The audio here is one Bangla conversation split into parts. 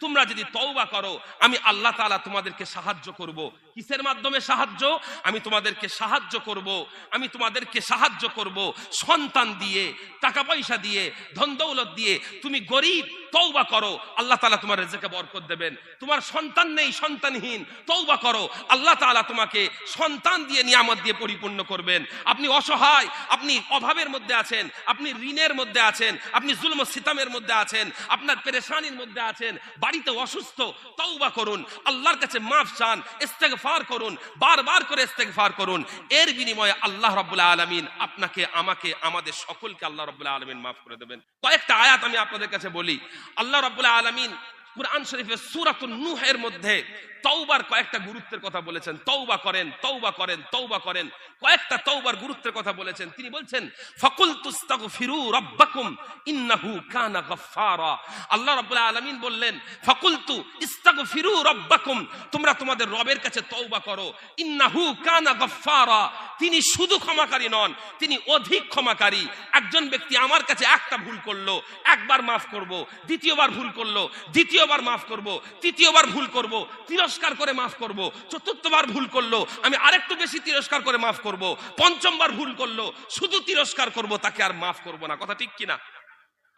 তোমরা যদি তওবা করো, আমি আল্লাহ তাআলা তোমাদেরকে সাহায্য করব। কিসের মাধ্যমে সাহায্য? আমি তোমাদেরকে সাহায্য করব। আমি তোমাদেরকে সাহায্য করব সন্তান দিয়ে, টাকা পয়সা দিয়ে, ধন দৌলত দিয়ে। তুমি গরিব, তওবা করো। আল্লাহ তাআলা তোমার রেজেকে বরকত দেবেন। তোমার সন্তান নেই, সন্তানহীন, তওবা করো। আল্লাহ তাআলা তোমাকে সন্তান দিয়ে নিয়ামত দিয়ে পরিপূর্ণ করবেন। আপনি অসহায়, আপনি অভাবের মধ্যে আছেন, আপনি ঋণের মধ্যে আছেন, আপনি জুলম সিতামের মধ্যে আছেন, আপনার পেরেশানির মধ্যে আছেন বাড়িতে অসুস্থ তৌবা করুন, আল্লাহর কাছে মাফ চান, ইস্তেগফার করুন, বারবার করে ইস্তেগফার করুন। এর বিনিময়ে আল্লাহ রবাহ আলমিন আপনাকে, আমাকে, আমাদের সকলকে আল্লাহ রবাহ আলমিন মাফ করে দেবেন। কয়েকটা আয়াত আমি আপনাদের কাছে বলি। আল্লাহ রবাহ আলমিন কুরআন শরীফের সুরাত নুহের মধ্যে তওবার কয়েকটা গুরুত্বের কথা বলেছেন। তওবা করেন তওবা করেন তওবা করেন। কয়েকটা তওবার গুরুত্বের কথা বলেছেন। তিনি বলছেন ফাকুল তুস্তাগফিরু রাব্বাকুম ইন্নাহু কানা গাফফারা। আল্লাহ রাব্বুল আলামিন বললেন, ফাকুলতু ইস্তাগফিরু রাব্বাকুম, তোমরা তোমাদের রবের কাছে তওবা করো। ইন্নাহু কানা গাফফারা। তিনি শুধু ক্ষমাকারী নন, তিনি অধিক ক্ষমাকারী। একজন ব্যক্তি আমার কাছে একটা ভুল করল, একবার মাফ করব, দ্বিতীয়বার ভুল করল, দ্বিতীয়বার মাফ করব, তৃতীয়বার ভুল করব তিরস্কার করে মাফ করব। চতুর্থবার ভুল করল, আমি আরেকটু বেশি তিরস্কার করে মাফ করব। পঞ্চমবার ভুল করল, শুধু তিরস্কার করব, তাকে আর মাফ করব না। কথা ঠিক কিনা?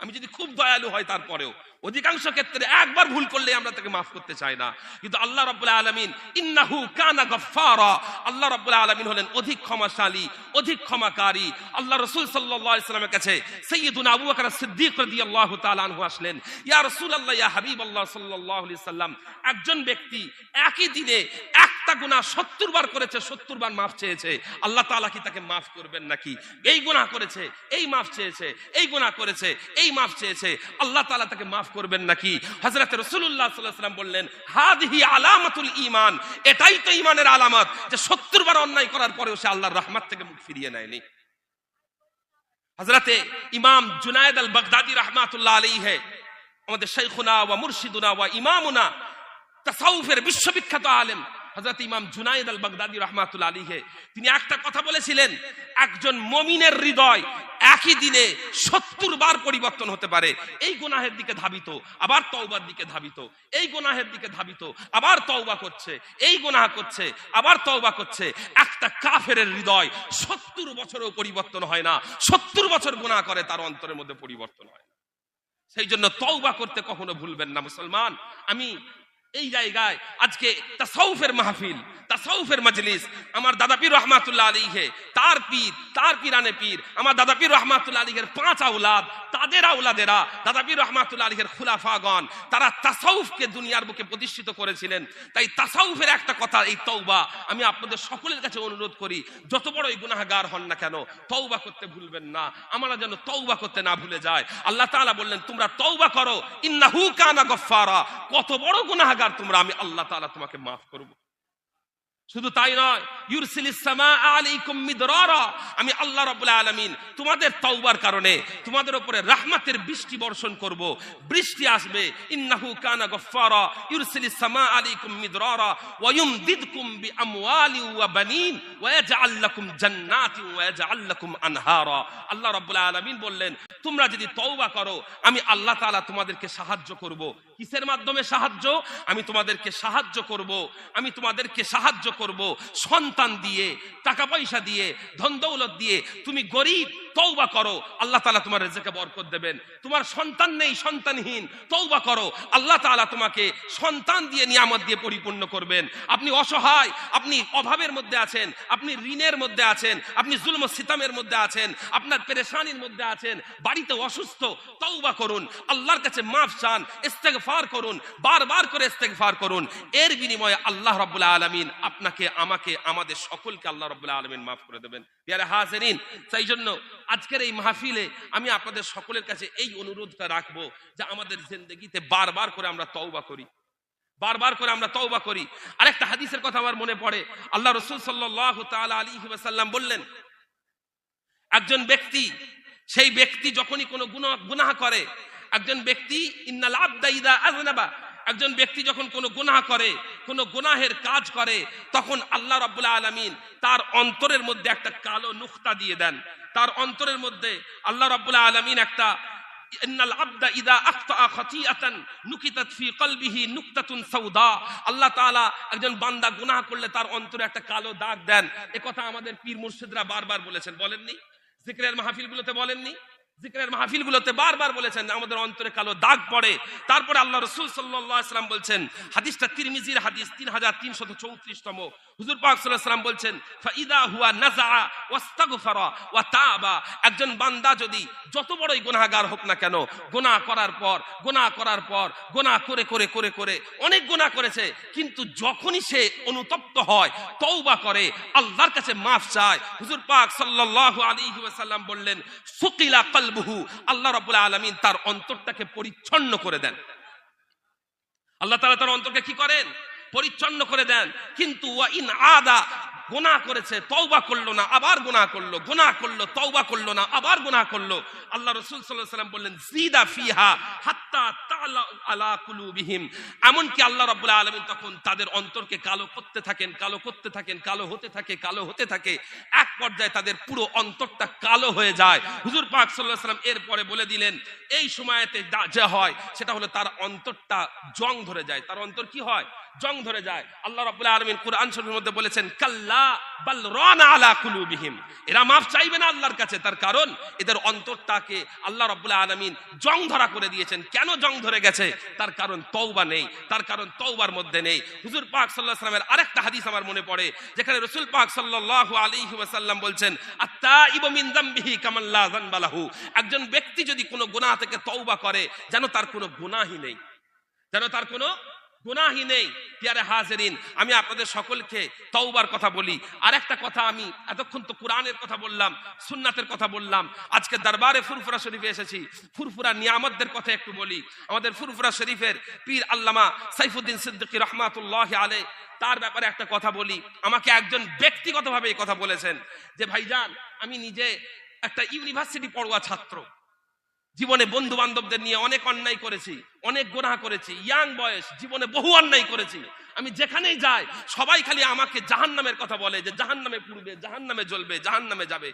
আমি যদি খুব দয়ালু হয় তারপরেও, অধিকাংশ ক্ষেত্রে একবার ভুল করলে আমরা তাকে মাফ করতে চাই না। কিন্তু আল্লাহ রাব্বুল আলামিন ইন্নাহু কানা গাফফারা। আল্লাহ রাব্বুল আলামিন হলেন অধিক ক্ষমাশালী, অধিক ক্ষমাকারী। আল্লাহ রসুল সাল্লামের কাছে সাইয়্যিদুনা আবু বকর সিদ্দিক তাআলা আনহু আসলেন, ইয়া রাসূলুল্লাহ, ইয়া হাবিবাল্লাহ সাল্লাল্লাহু আলাইহি সাল্লাম, একজন ব্যক্তি একই দিনে একটা গুনাহ 70 বার করেছে 70 বার মাফ চেয়েছে। আল্লাহ তাআলা কি তাকে মাফ করবেন নাকি? এই গুনাহ করেছে, এই মাফ চেয়েছে, এই গুনাহ করেছে, এই মাফ চেয়েছে। আল্লাহ তাআলা তাকে মাফ করবেন নাকি? সাল্লাল্লাহু আলাইহি সাল্লাম বললেন হাদিহি আলামাতুল ঈমান। এটাই তো ঈমানের আলামত যে 70 বার অন্যায় করার পরেও সে আল্লাহর রহমত থেকে মুখ ফিরিয়ে নেয়নি। হযরতে ইমাম জুনায়েদ আল বাগদাদি রাহমাতুল্লাহ আলাইহি, আমাদের শাইখুনা ওয়া মুর্শিদুনা ওয়া ইমামুনা, তাসাউফের বিশ্ববিখ্যাত আলেম হযরত ইমাম জুনায়েদ আল বাগদাদি আলাইহি, তিনি একটা কথা বলেছিলেন, একজন মমিনের হৃদয় একই দিনে সত্তর বার পরিবর্তন হতে পারে। এই গুনাহের দিকে ধাবিত, আবার তওবার দিকে ধাবিত, এই গুনাহের দিকে ধাবিত, আবার তওবা করছে, এই গুনাহ করছে, আবার তওবা করছে। একটা কাফের হৃদয় সত্তর বছরেও পরিবর্তন হয় না, সত্তর বছর গুনাহ করে, তার অন্তরের মধ্যে পরিবর্তন হয় সেই জন্য তওবা করতে কখনো ভুলবেন না, মুসলমান। আমি এই জায়গায় আজকে তাসাউফের মাহফিল, তাসাউফের মজলিস। আমার দাদা পীর রহমাতুল্লাহ আলীহে তার পীর, তার পীরানে পীর, আমার দাদা পীর রহমাতুল্লাহ আলীহের পাঁচ আউলাদ তাদের আউলাদেরা দাদা পীর রহমাতুল্লাহ আলীহের খুলাফাগণ, তারা তাসাউফকে দুনিয়ার বুকে প্রতিষ্ঠিত করেছিলেন। তাই তাসাউফের একটা কথা, এই তৌবা আমি আপনাদের সকলের কাছে অনুরোধ করি, যত বড় এই গুনাহগার হন না কেন তৌবা করতে ভুলবেন না। আমরা যেন তৌবা করতে না ভুলে যায় আল্লাহ তাআলা বললেন, তোমরা তৌবা করো, ইন্নাহু কানা গফফারা। কত বড় তোমরা আমি আল্লাহ তালা তোমাকে মাফ করব। শুধু তাই নয় আমি আল্লাহ রাব্বুল আলামিন তোমাদের তওবার কারণে তোমাদের উপরে রাহমাতের বৃষ্টি বর্ষণ করব। বৃষ্টি আসবে। বানিন। আল্লাহ বললেন, তোমরা যদি তওবা করো, আমি আল্লাহ তাআলা তোমাদেরকে সাহায্য করব। কিসের মাধ্যমে সাহায্য? আমি তোমাদেরকে সাহায্য করব। আমি তোমাদেরকে সাহায্য করব, সন্তান দিয়ে, টাকা পয়সা দিয়ে, ধন দৌলত দিয়ে তুমি গরিব তৌবা করো। আল্লাহ তাআলা তোমার রেজেকে বরকত দেবেন। তোমার সন্তান নেই, সন্তানহীন তৌবা করো। আল্লাহ তাআলা তোমাকে সন্তান দিয়ে নিয়ামত দিয়ে পরিপূর্ণ করবেন। আপনি অসহায়, আপনি অভাবের মধ্যে আছেন, আপনি ঋণের মধ্যে আছেন, আপনি জুলম সিতামের মধ্যে আছেন, আপনার পেরেশানির মধ্যে আছেন, বাড়িতে অসুস্থ তৌবা করুন। আল্লাহর কাছে মাফ চান, ইস্তেগফার করুন, বারবার করে ইস্তেগফার করুন। এর বিনিময়ে আল্লাহ রাব্বুল আলামিন আপনাকে আমাকে, আমাদের সকলকে আল্লাহ রাব্বুল আলামিন মাফ করে দেবেন। ইয়ারে হাজিরিন, সেই জন্য আজকের এই মাহফিলে আমি আপনাদের সকলের কাছে এই অনুরোধটা রাখব যে আমাদের জিন্দগিতে বারবার করে আমরা তওবা করি। বারবার করে আমরা তওবা করি। আরেকটা হাদিসের কথা আমার মনে পড়ে। আল্লাহ রসুল সাল্লাল্লাহু তাআলা আলাইহি ওয়াসাল্লাম বললেন, একজন ব্যক্তি, সেই ব্যক্তি যখনই কোনো গুনাহ করে, একজন ব্যক্তি, ইন্নাল আবদা ইদা আযনাবা একজন ব্যক্তি যখন কোনো গুনাহ করে কোনো গুনাহের কাজ করে, তখন আল্লাহ রাব্বুল আলামিন তার অন্তরের মধ্যে একটা কালো নুক্তা দিয়ে দেন। তার অন্তরের মধ্যে আল্লাহ রাব্বুল আলামিন একটা অন্তরে একটা কালো দাগ দেন। আমাদের পীর মুর্শিদরা বারবার বলেছেন। বলেননি? জিকরের মাহফিলগুলোতে বলেননি? জিকরের মাহফিলগুলোতে বারবার বলেছেন আমাদের অন্তরে কালো দাগ পড়ে। তারপরে আল্লাহ রসুল সাল্লাম বলছেন, হাদিসটা তিরমিজির হাদিস তিন হাজার তিনশত চৌত্রিশতম। হুজুর পাক সাল্লাম বলছেন, ফাইদা হুয়া নাজা ওয়াস্তাগফারা ওয়া তাবা একজন বান্দা যদি যত বড়ই গুনাহগার হোক না কেন, গুনাহ করার পর, গুনাহ করার পর, গুনাহ করে করে করে করে অনেক গুনাহ করেছে, কিন্তু যখনই সে অনুতপ্ত হয়, তওবা করে, আল্লাহর কাছে মাফ চায়, হুজুর পাক সাল্লাল্লাহু আলাইহি ওয়াসাল্লাম বললেন, সুকিলা কলবুহু, আল্লাহ রব আলমিন তার অন্তরটাকে পরিচ্ছন্ন করে দেন। আল্লাহ তালা তার অন্তরকে কি করেন? পরিচ্ছন্ন করে দেন। কিন্তু গোনা করেছে, তওবা করল না, আবার গোনা করল গোনা করল, তওবা করল না, আবার গোনা করল। আল্লাহ রসুল সাল্লাম বললেন, জিদা ফিহা হাত্তা তালা আলা কুলুবিহিম। এমনকি আল্লাহ রাব্বুল আলামিন তখন তাদের অন্তরকে কালো করতে থাকেন, কালো করতে থাকেন, কালো হতে থাকে, কালো হতে থাকে। এক পর্যায়ে তাদের পুরো অন্তরটা কালো হয়ে যায়। হুজুর পাক আলাইহি সাল্লাম এরপরে বলে দিলেন, এই সময়তে যা হয়, সেটা হলো তার অন্তরটা জং ধরে যায়। তার অন্তর কি হয়? জং ধরে যায়। আল্লাহ রাব্বুল আলামিন কুরআন শরীফের মধ্যে বলেছেন, কাল্লা বাল রানা আলা কুলুবিহিম। এরা মাফ চাইবে না আল্লাহর কাছে, তার কারণ এদের অন্তরটাকে আল্লাহ রাব্বুল আলামিন জং ধরা করে দিয়েছেন। কেন জং ধরে গেছে? তার কারণ তওবা নেই, তার কারণ তওবার মধ্যে নেই। হুজুর পাক আলাইহি সাল্লামের আরেকটা হাদিস আমার মনে পড়ে, যেখানে রাসূল পাক সাল্লাল্লাহু আলাইহি ওয়াসাল্লাম বলছেন, আত্তাইবু মিন যামবিহি কামান লা যানবা একজন ব্যক্তি যদি কোনো গুনাহ থেকে তওবা করে, যেন তার কোনো গুনাহই নেই, যেন তার কোনো গুনাহি নেই, পিয়ারে হাজেরিন। আমি আপনাদের সকলকে তওবার কথা বলি। আর একটা কথা আমি এতক্ষণ তো কোরআনের কথা বললাম, সুন্নাতের কথা বললাম। আজকে দরবারে ফুরফুরা শরীফে এসেছি। ফুরফুরা নিয়ামতদের কথা একটু বলি। আমাদের ফুরফুরা শরীফের পীর আল্লামা সাইফুদ্দিন সিদ্দিকী রহমাতুল্লাহ আলে তার ব্যাপারে একটা কথা বলি। আমাকে একজন ব্যক্তিগতভাবে এই কথা বলেছেন যে, ভাইজান, আমি নিজে একটা ইউনিভার্সিটি পড়ুয়া ছাত্র। জীবনে বন্ধু বান্ধবদের নিয়ে অনেক অন্যায় করেছি, অনেক গোনা করেছি ইয়াং বয়স জীবনে বহু অন্যায় করেছি। আমি যেখানেই যাই, সবাই খালি আমাকে জাহান নামের কথা বলে যে জাহান নামে পুড়বে জাহান নামে জ্বলবে জাহান নামে যাবে।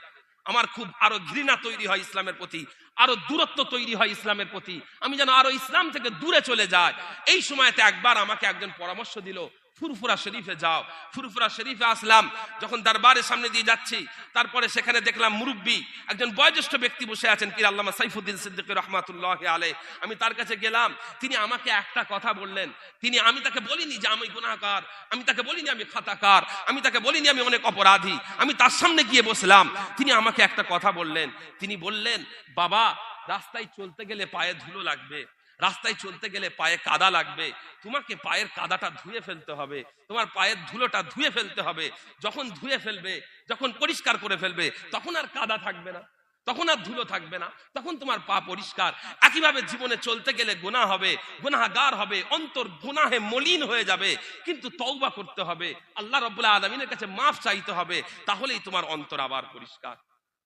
আমার খুব আরও ঘৃণা তৈরি হয় ইসলামের প্রতি, আরও দূরত্ব তৈরি হয় ইসলামের প্রতি। আমি যেন আরও ইসলাম থেকে দূরে চলে যাই। এই সময়তে একবার আমাকে একজন পরামর্শ দিল ফুরফুরা শরীফে যাও, ফুরফুরা শরীফে আসলাম, যখন দরবারের সামনে দিয়ে যাচ্ছি, তারপরে সেখানে দেখলাম মুরব্বী, একজন বয়োজ্যেষ্ঠ ব্যক্তি বসে আছেন, পীর আল্লামা সাইফুদ্দিন সিদ্দিক রহমাতুল্লাহ আলে আমি তার কাছে গেলাম, তিনি আমাকে একটা কথা বললেন, তিনি আমি তাকে বলিনি যে আমি গুনাহগার, আমি তাকে বলিনি আমি খাতাকার, আমি তাকে বলিনি আমি অনেক অপরাধী, আমি তার সামনে গিয়ে বসলাম, তিনি আমাকে একটা কথা বললেন, তিনি বললেন, বাবা, রাস্তায় চলতে গেলে পায়ে ধুলো লাগবে। রাস্তায় চলতে গেলে পায়ে কাদা লাগবে। তোমাকে পায়ের কাদাটা ধুয়ে ফেলতে হবে। তোমার পায়ের ধুলোটা ধুয়ে ফেলতে হবে। যখন ধুয়ে ফেলবে, যখন পরিষ্কার করে ফেলবে, তখন আর কাদা থাকবে না। তখন আর ধুলো থাকবে না। তখন তোমার পা পরিষ্কার। একইভাবে জীবনে চলতে গেলে গোনা হবে, গুনাহগার হবে, অন্তর গুনাহে মলিন হয়ে যাবে। কিন্তু তওবা করতে হবে। আল্লাহ রব্বুল্লাহ আলমিনের কাছে মাফ চাইতে হবে। তাহলেই তোমার অন্তর আবার পরিষ্কার।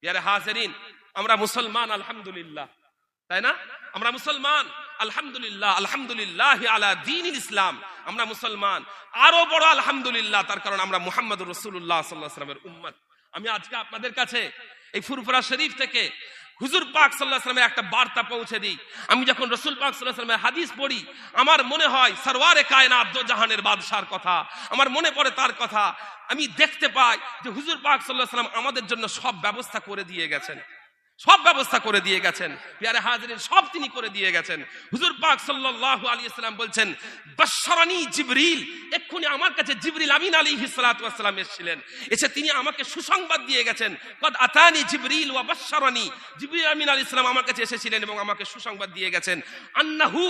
ইয়ারে হাজেরিন, আমরা মুসলমান, আলহামদুলিল্লাহ। তাই না? আমরা মুসলমান। আলহামদুলিল্লাহ আলহামদুলিল্লাহ আলা দিন ইসলাম। আমরা মুসলমান। আরও বড় আলহামদুলিল্লাহ, তার কারণ আমরা মুহাম্মদ রসুল্লাহ সাল্লাহ সাল্লামের উম্মত। আমি আজকে আপনাদের কাছে এই ফুরফুরা শরীফ থেকে হুজুর পাক সাল্লাহ সাল্লামের একটা বার্তা পৌঁছে দিই। আমি যখন রসুল পাক সাল্লাহ সাল্লামের হাদিস পড়ি, আমার মনে হয় সরওয়ারে কায়নাত দো জাহানের বাদশার কথা, আমার মনে পড়ে তার কথা। আমি দেখতে পাই যে হুজুর পাক সাল্লাহ সাল্লাম আমাদের জন্য সব ব্যবস্থা করে দিয়ে গেছেন। সব ব্যবস্থা করে দিয়ে গেছেন। পিয়ারে হাজিরের সব তিনি করে দিয়ে গেছেন। হুজুর পাক সাল্লাল্লাহু আলাইহি সাল্লাম বলছেন, বাশশারানি জিবরিল। এক্ষুনি আমার কাছে জিবরিল আমিন ওয়াস সালাম এসেছিলেন। এসে তিনি আমাকে সুসংবাদ দিয়ে গেছেন, কদ আতানি জিবরিল ওয়া বাশশারানি। জিবরিল আমিন আলাইহিস সালাম আমার কাছে এসেছিলেন এবং আমাকে সুসংবাদ দিয়ে গেছেন, আন্নাহু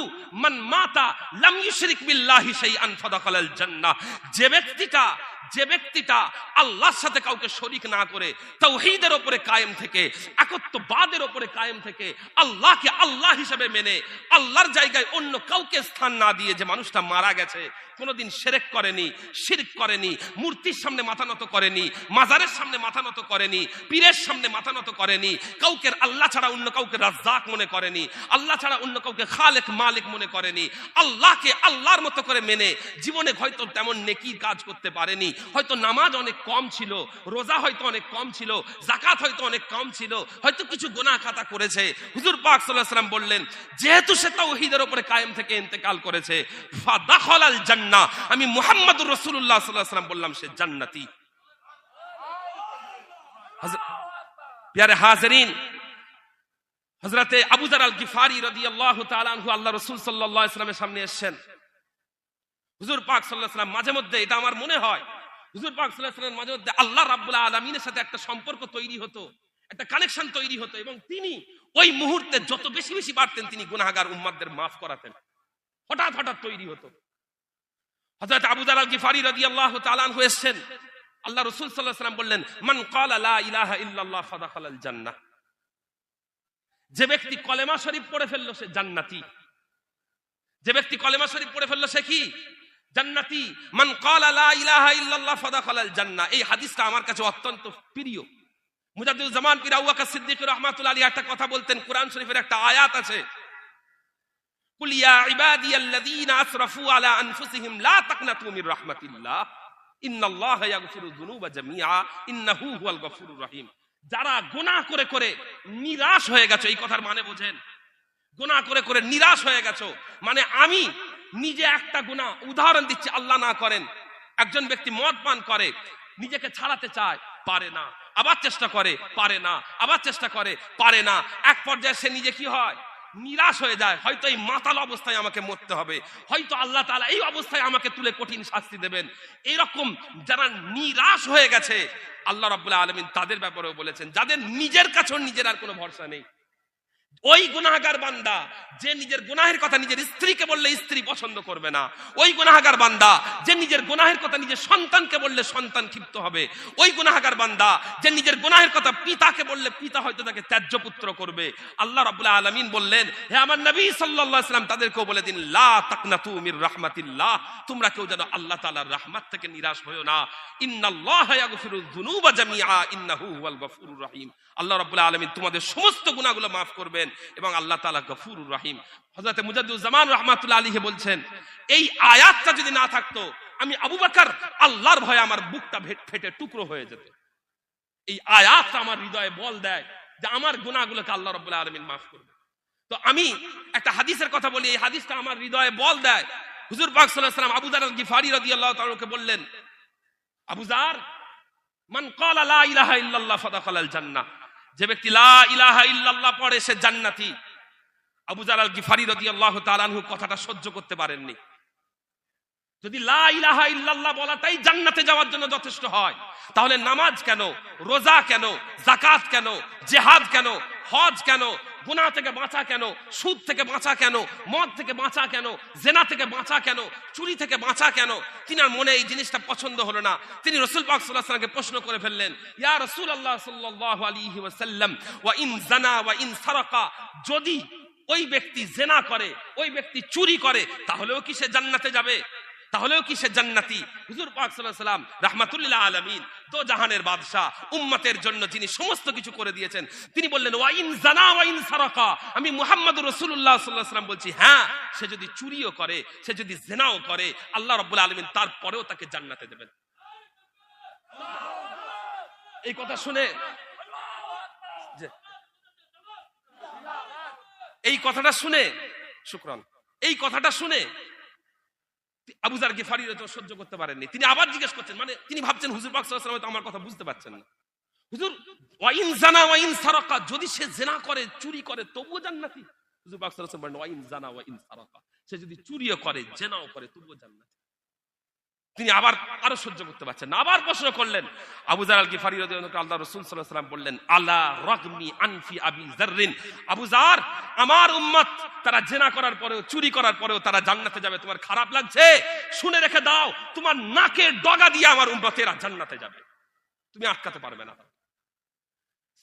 মান মাতা লাম ইউশরিক বিল্লাহি শাইআন ফাদাখালাল জান্নাহ। যে ব্যক্তিটা যে ব্যক্তিটা আল্লাহর সাথে কাউকে শরিক না করে, তৌহিদের ওপরে কায়েম থেকে, একত্ববাদের ওপরে কায়েম থেকে আল্লাহকে আল্লাহ হিসেবে মেনে, আল্লাহর জায়গায় অন্য কাউকে স্থান না দিয়ে যে মানুষটা মারা গেছে, কোনোদিন সেরেক করেনি, শিরক করেনি, মূর্তির সামনে মাথা নত করেনি, মাজারের সামনে মাথা নত করেনি, পীরের সামনে মাথা নত করেনি কাউকে আল্লাহ ছাড়া অন্য কাউকে রাজ্জাক মনে করেনি, আল্লাহ ছাড়া অন্য কাউকে খালেক মালিক মনে করেনি, আল্লাহকে আল্লাহর মতো করে মেনে, জীবনে হয়তো তেমন নেকির কাজ করতে পারেনি হয়তো নামাজ অনেক কম ছিল, রোজা হয়তো অনেক কম ছিল জাকাত হয়তো অনেক কম ছিল, হয়তো কিছু গোনা খাতা করেছে। হুজুর পাক আলাইহি সাল্লাম বললেন, যেহেতু সে তাওহীদের উপরে কায়েম থেকে ইন্তেকাল করেছে, ফাদাখালাল জান্নাহ। আমি মুহাম্মদুর রাসূলুল্লাহ সাল্লাল্লাহু আলাইহি সাল্লাম বললাম, সে জান্নাতি। প্যারে আল গিফারি সামনে এসেছেন। হুজুর পাক আলাইহি সাল্লাম মাঝে মধ্যে, এটা আমার মনে হয় হুজুর মাঝে মধ্যে আল্লাহ রাব্বুল আলামিনের সাথে একটা সম্পর্ক তৈরি হতো, একটা কানেকশন তৈরি হতো এবং তিনি ওই মুহূর্তে যত বেশি বেশি পারতেন তিনি গুনাহগার মাফ করাতেন। হঠাৎ হঠাৎ তৈরি হতো। হযরত আবু গিফারি রাদিয়াল্লাহু তাআলা আনহু এসেছেন। আল্লাহ রাসূল আলাইহি সাল্লাম বললেন, মান ক্বালা লা ইলাহা ইল্লাল্লাহ যে ব্যক্তি কলেমা শরীফ পড়ে ফেলল সে জান্নাতি। যে ব্যক্তি কলেমা শরীফ পড়ে ফেলল সে কি? জান্নাতি। মান ক্বালা লা ইলাহা ইল্লাল্লাহ ফাদাখালাল জান্নাহ। এই হাদিসটা আমার কাছে অত্যন্ত প্রিয়। মুজাদ্দিদুল জামান পীর বকর সিদ্দিক রাহমাতুল্লাহ আলাইহি একটা কথা বলতেন, কোরআন শরীফের একটা আয়াত আছে। কুল ইয়া ইবাদিয়াল্লাযীনা আসরাফু আলা আনফুসিহিম লা তাকনাতু মির রাহমাতিল্লাহ। ইন্নাল্লাহা ইয়াগফিরু যুনুবা জামিআ। ইন্নাহু হুয়াল গফুরুর রহিম। যারা গুনাহ করে করে নিরাশ হয়ে গেছে, এই কথার মানে বোঝেন। গুনাহ করে করে নিরাশ হয়ে গেছো। মানে আমি নিজে একটা গুনাহ উদাহরণ দিচ্ছি, আল্লাহ না করেন। একজন ব্যক্তি মদ পান করে, নিজেকে ছাড়াতে চায়, পারে না। আবার চেষ্টা করে, পারে না। আবার চেষ্টা করে, পারে না। এক পর্যায়ে সে নিজে কি হয়? নিরাশ হয়ে যায়। হয়তো এই মাতাল অবস্থায় আমাকে মরতে হবে। হয়তো আল্লাহ তাআলা এই অবস্থায় আমাকে তুলে কঠিন শাস্তি দেবেন। এইরকম যারা নিরাশ হয়ে গেছে, আল্লাহ রাব্বুল আলামিন তাদের ব্যাপারেও বলেছেন, যাদের নিজের কাছেও নিজের আর কোনো ভরসা নেই। ওই গুনাহগার বান্দা যে নিজের গুনাহের কথা নিজের স্ত্রীকে বললে স্ত্রী পছন্দ করবে না। ওই গুনাহগার বান্দা যে নিজের গুনাহের কথা নিজের সন্তানকে বললে সন্তান ক্ষিপ্ত হবে। ওই গুনাহগার বান্দা যে নিজের গুনাহের কথা পিতাকে বললে পিতা হয়তো তাকে ত্যায্য পুত্র করবে। আল্লাহ রাব্বুল আলামিন বললেন, হে আমার নবী আলাইহি তাদেরকেও বলে দিন, লা তাকনাতু মির রাহমাতিল্লাহ। তোমরা কেউ যেন আল্লাহ তাআলার রহমত থেকে নিরাশ হয়ো না। ইন্নাল্লাহা জামিআ, ইন্নাহু হুয়াল গফুরুর রহিম। আল্লাহ রাব্বুল আলামিন তোমাদের সমস্ত গুনাহগুলো মাফ করবেন এবং আল্লাহ তাআলা গফুরুর রহিম। হযরত মুজাদ্দুজ্জামান রাহমাতুল্লাহ আলাইহি বলছেন, এই আয়াতটা যদি না থাকতো, আমি আবু বকর আল্লাহর ভয়ে আমার বুকটা ফেটে টুকরো হয়ে যেত। এই আয়াতটা আমার হৃদয়ে বল দেয় যে আমার গুনাহগুলোকে আল্লাহ রাব্বুল আলামিন মাফ করবে। তো আমি একটা হাদিসের কথা বলি, এই হাদিসটা আমার হৃদয়ে বল দেয়। হুজুর পাক সাল্লাল্লাহু আলাইহি ওয়াসাল্লাম আবু যার আল গিফারি রাদিয়াল্লাহু তাআলাকে বললেন, আবু জার মান ক্বালা লা ইলাহা ইল্লাল্লাহ ফাদাখালাল জান্নাহ। যে ব্যক্তি ইল্লাল্লাহ পড়ে, সে জান্নাতি। আবু জালাল গিফারি রদি আল্লাহ তালানহু কথাটা সহ্য করতে পারেননি। যদি লা ইলাহা ইল্লাল্লাহ বলাটাই জান্নাতে যাওয়ার জন্য যথেষ্ট হয়, তাহলে নামাজ কেন, রোজা কেন জাকাত কেন, জেহাদ কেন, হজ কেন গুনাহ থেকে বাঁচা কেন? সুদ থেকে বাঁচা কেন? মদ থেকে বাঁচা কেন? জেনা থেকে বাঁচা কেন? চুরি থেকে বাঁচা কেন? তিনার মনে এই জিনিসটা পছন্দ হলো না। তিনি রসুল পাক প্রশ্ন করে ফেললেন, ইয়া রাসূলুল্লাহ সাল্লাল্লাহু আলাইহি ওয়াসাল্লাম, ওয়া ইন জানা, ওয়া ইন সারাকা, যদি ওই ব্যক্তি জেনা করে, ওই ব্যক্তি চুরি করে, তাহলেও কি সে জান্নাতে যাবে? তাহলেও কি সে জান্নাতি? হুজুর পাক সাল্লাম রাহমাতুল্লিল আলামিন, তো জাহানের বাদশা উম্মতের জন্য যিনি সমস্ত কিছু করে দিয়েছেন, তিনি বললেন ওয়াইন জানা ওয়াইন সারাকা। আমি সাল্লাল্লাহু আলাইহি সাল্লাম বলছি হ্যাঁ সে যদি চুরিও করে, সে যদি জেনাও করে, আল্লাহ রাব্বুল আলামিন তারপরেও তাকে জান্নাতে দেবেন। এই কথা শুনে এই কথাটা শুনে, শুক্রান, এই কথাটা শুনে আবুজার গেফারি তো সহ্য করতে পারেননি। তিনি আবার জিজ্ঞেস করছেন মানে তিনি ভাবছেন হুজুর পাক সাল্লাল্লাহু আলাইহি আমার কথা বুঝতে পারছেন না। হুজুর, ওয়াইন জানা, ওয়াইন সারাকা, যদি সে জেনা করে, চুরি করে তবু জান্নাতি। হুজুর পাক সাল্লাল্লাহু আলাইহি ওয়াসাল্লাম বলেন, ওয়াইন জানা, ওয়াইন সারাকা। সে যদি চুরিও করে, জেনাও করে, তবুও জান্নাতি। তিনি আবার আরও সহ্য করতে পারছেন আবার প্রশ্ন করলেন, Abu Zar al Ghifari Allah রাসূল সাল্লাল্লাহু বললেন, আলা রাগমি আনফি আবি যাররিন? আবু জার, আমার উম্মত, তারা জেনা করার পরেও, চুরি করার পরেও তারা জান্নাতে যাবে। তোমার খারাপ লাগছে? শুনে রেখে দাও, তোমার নাকে ডগা দিয়ে আমার উম্মতেরা জান্নাতে যাবে। তুমি আটকাতে পারবে না।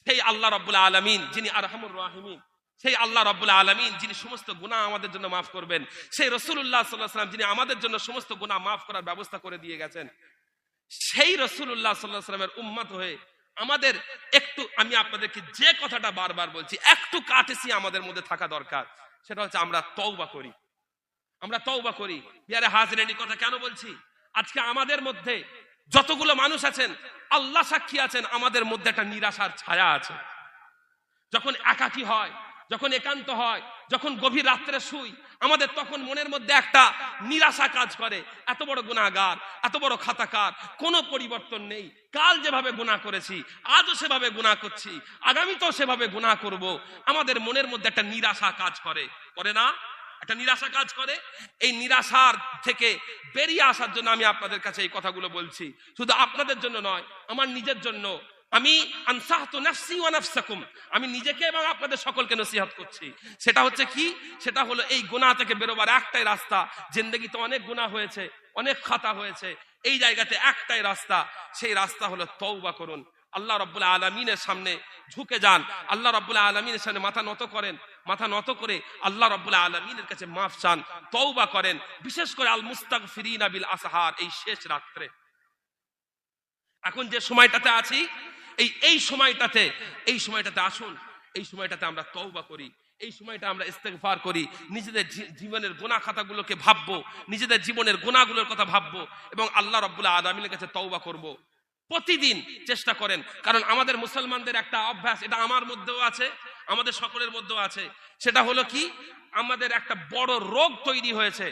সেই আল্লাহ রাব্বুল আলামিন, যিনি আরহামুর রাহিমিন সেই আল্লাহ রব্বুল আলমিন যিনি সমস্ত গুনাহ আমাদের জন্য মাফ করবেন, সেই রসুল্লাহ সাল্লাহ সাল্লাম যিনি আমাদের জন্য সমস্ত গুনাহ মাফ করার ব্যবস্থা করে দিয়ে গেছেন, সেই রসুল্লাহ সাল্লাহ সাল্লামের উম্মত হয়ে আমাদের একটু, আমি আপনাদেরকে যে কথাটা বারবার বলছি, একটু কাটেসি আমাদের মধ্যে থাকা দরকার, সেটা হচ্ছে আমরা তওবা করি। আমরা তওবা করি। বিয়ারে হাজরেনি কথা কেন বলছি? আজকে আমাদের মধ্যে যতগুলো মানুষ আছেন, আল্লাহ সাক্ষী আছেন, আমাদের মধ্যে একটা নিরাশার ছায়া আছে। যখন একাকী হয় যখন একান্ত হয়, যখন গভীর রাত্রে শুই, আমাদের তখন মনের মধ্যে একটা নিরাশা কাজ করে। এত বড় গুণাগার, এত বড় খাতাকার, কোনো পরিবর্তন নেই। কাল যেভাবে গুণা করেছি, আজও সেভাবে গুণা করছি, আগামীতেও সেভাবে গুণা করব। আমাদের মনের মধ্যে একটা নিরাশা কাজ করে। করে না? একটা নিরাশা কাজ করে? এই নিরাশার থেকে বেরিয়ে আসার জন্য আমি আপনাদের কাছে এই কথাগুলো বলছি। শুধু আপনাদের জন্য নয়, আমার নিজের জন্য। আমি আমি নিজেকে এবং আপনাদের সকলকে নসিহত করছি। সেটা হচ্ছে কি? সেটা হলো এই গুনাহ থেকে বেরোবার একটাই রাস্তা। জিন্দগিতে অনেক গুনাহ হয়েছে, অনেক খাতা হয়েছে। এই জায়গাতে একটাই রাস্তা। সেই রাস্তা হলো তওবা করুন। আল্লাহ রব্বুল আলমিনের সামনে ঝুঁকে যান। আল্লাহ রব্বুল আলমিনের সামনে মাথা নত করেন। মাথা নত করে আল্লাহ রব্বুল আলমিনের কাছে মাফ চান, তওবা করেন। বিশেষ করে আল মুস্তাক ফিরিন আবিল আসাহার এই শেষ রাত্রে। এখন যে সময়টাতে আছি এই এই সময়টাতে এই সময়টাতে আসুন, এই সময়টাতে আমরা তওবা করি, এই সময়টা আমরা ইস্তেগফার করি, নিজেদের জীবনের গোনা খাতাগুলোকে ভাববো, নিজেদের জীবনের গোনাগুলোর কথা ভাববো এবং আল্লাহ রব্বুল্লাহ আলমিনের কাছে তওবা করব। প্রতিদিন চেষ্টা করেন, কারণ আমাদের মুসলমানদের একটা অভ্যাস, এটা আমার মধ্যেও আছে, আমাদের সকলের মধ্যেও আছে, সেটা হলো কি আমাদের একটা বড় রোগ তৈরি হয়েছে,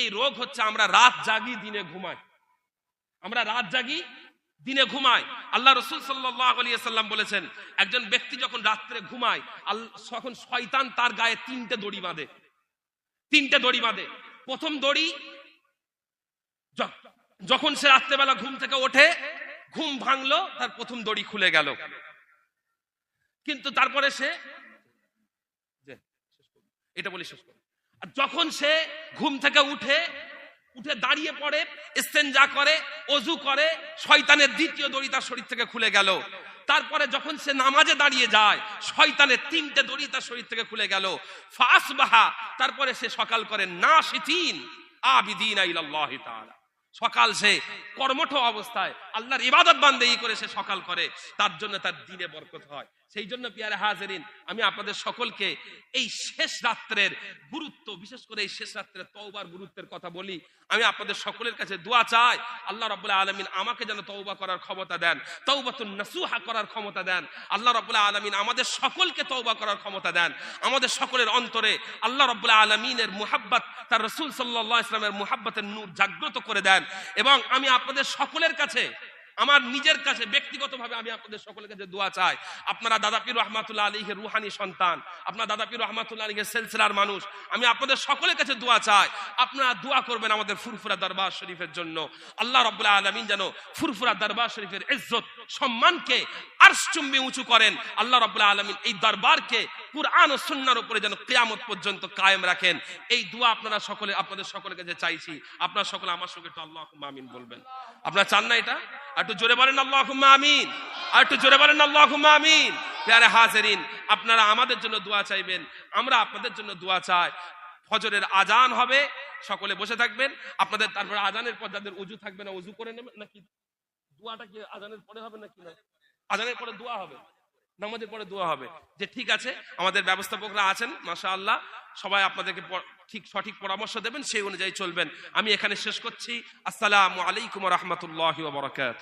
এই রোগ হচ্ছে আমরা রাত জাগি দিনে ঘুমাই আমরা রাত জাগি দিনে ঘুমাই আল্লাহ রসুল সাল্লাম বলেছেন, একজন ব্যক্তি যখন রাত্রে ঘুমায় তখন শয়তান তার গায়ে তিনটে দড়ি বাঁধে। তিনটে দড়ি বাঁধে। প্রথম দড়ি যখন সে রাত্রেবেলা ঘুম থেকে ওঠে, ঘুম ভাঙলো, তার প্রথম দড়ি খুলে গেল। কিন্তু তারপরে সে এটা বলি শেষ যখন সে ঘুম থেকে উঠে উঠে দাঁড়িয়ে পড়ে ইস্তেঞ্জা করে, অজু করে, শয়তানের দ্বিতীয় দড়ি তার শরীর থেকে খুলে গেল। তারপরে যখন সে নামাজে দাঁড়িয়ে যায়, শয়তানের তিনটে দড়ি তার শরীর থেকে খুলে গেল। ফাস বাহা তারপরে সে সকাল করে না শিথিন আবিদিন সকাল সে কর্মঠ অবস্থায়, আল্লাহর ইবাদত বান্দেই করে সে সকাল করে, তার জন্য তার দিনে বরকত হয়। সেই জন্য পিয়ারে হাজারিন, আমি আপনাদের সকলকে এই শেষ রাত্রের গুরুত্ব, বিশেষ করে এই শেষ রাত্রের তওবার গুরুত্বের কথা বলি। আমি আপনাদের সকলের কাছে দোয়া চাই, আল্লাহ রাব্বুল আলামিন আমাকে যেন তৌবা করার ক্ষমতা দেন, তওবাতুন নাসুহা করার ক্ষমতা দেন, আল্লাহ রাব্বুল আলামিন আমাদের সকলকে তৌবা করার ক্ষমতা দেন, আমাদের সকলের অন্তরে আল্লাহ রাব্বুল আলামিনের মুহাব্বত, তার রসুল সাল্লাল্লাহু ইসলামের মুহাব্বতের নূর জাগ্রত করে দেন। এবং আমি আপনাদের সকলের কাছে আমার নিজের কাছে, ব্যক্তিগতভাবে আমি আপনাদের সকলের কাছে দোয়া চাই। আপনারা দাদাপির রহমাতুল্লাহ আলীহের রুহানি সন্তান, আপনার দাদাপির রহমাতুল্লাহ আলীহের সেলসিলার মানুষ, আমি আপনাদের সকলের কাছে দোয়া চাই। আপনারা দোয়া করবেন আমাদের ফুরফুরা দরবার শরীফের জন্য। আল্লাহ রব্বুল্লাহ আলমিন যেন ফুরফুরা দরবার শরীফের ইজ্জত, সম্মানকে আরশচুম্বি উঁচু করেন। আল্লাহ রব্বুল্লাহ আলমিন এই দরবারকে কুরআন ও সুন্নার উপরে যেন কেয়ামত পর্যন্ত কায়েম রাখেন। এই দোয়া আপনারা সকলে, আপনাদের সকলের কাছে চাইছি। আপনারা সকলে আমার সঙ্গে আল্লাহ মামিন বলবেন। আপনারা চান না এটা? একটু জোরে বলেন আল্লাহ আমিন। আর একটু জোরে বলেন আল্লাহ আমিন। প্যারে হাজারিন, আপনারা আমাদের জন্য দোয়া চাইবেন, আমরা আপনাদের জন্য দোয়া চাই। ফজরের আজান হবে, সকলে বসে থাকবেন। আপনাদের তারপরে আজানের পর যাদের উজু থাকবে না, উজু করে নেবেন নাকি? দোয়াটা কি আজানের পরে হবে নাকি না? আজানের পরে দোয়া হবে, নামাজের পরে দোয়া হবে। যে ঠিক আছে, আমাদের ব্যবস্থাপকরা আছেন মাশা আল্লাহ সবাই আপনাদেরকে ঠিক সঠিক পরামর্শ দেবেন, সেই অনুযায়ী চলবেন। আমি এখানে শেষ করছি। আসসালামু আলাইকুম রহমতুল্লাহ বরকাত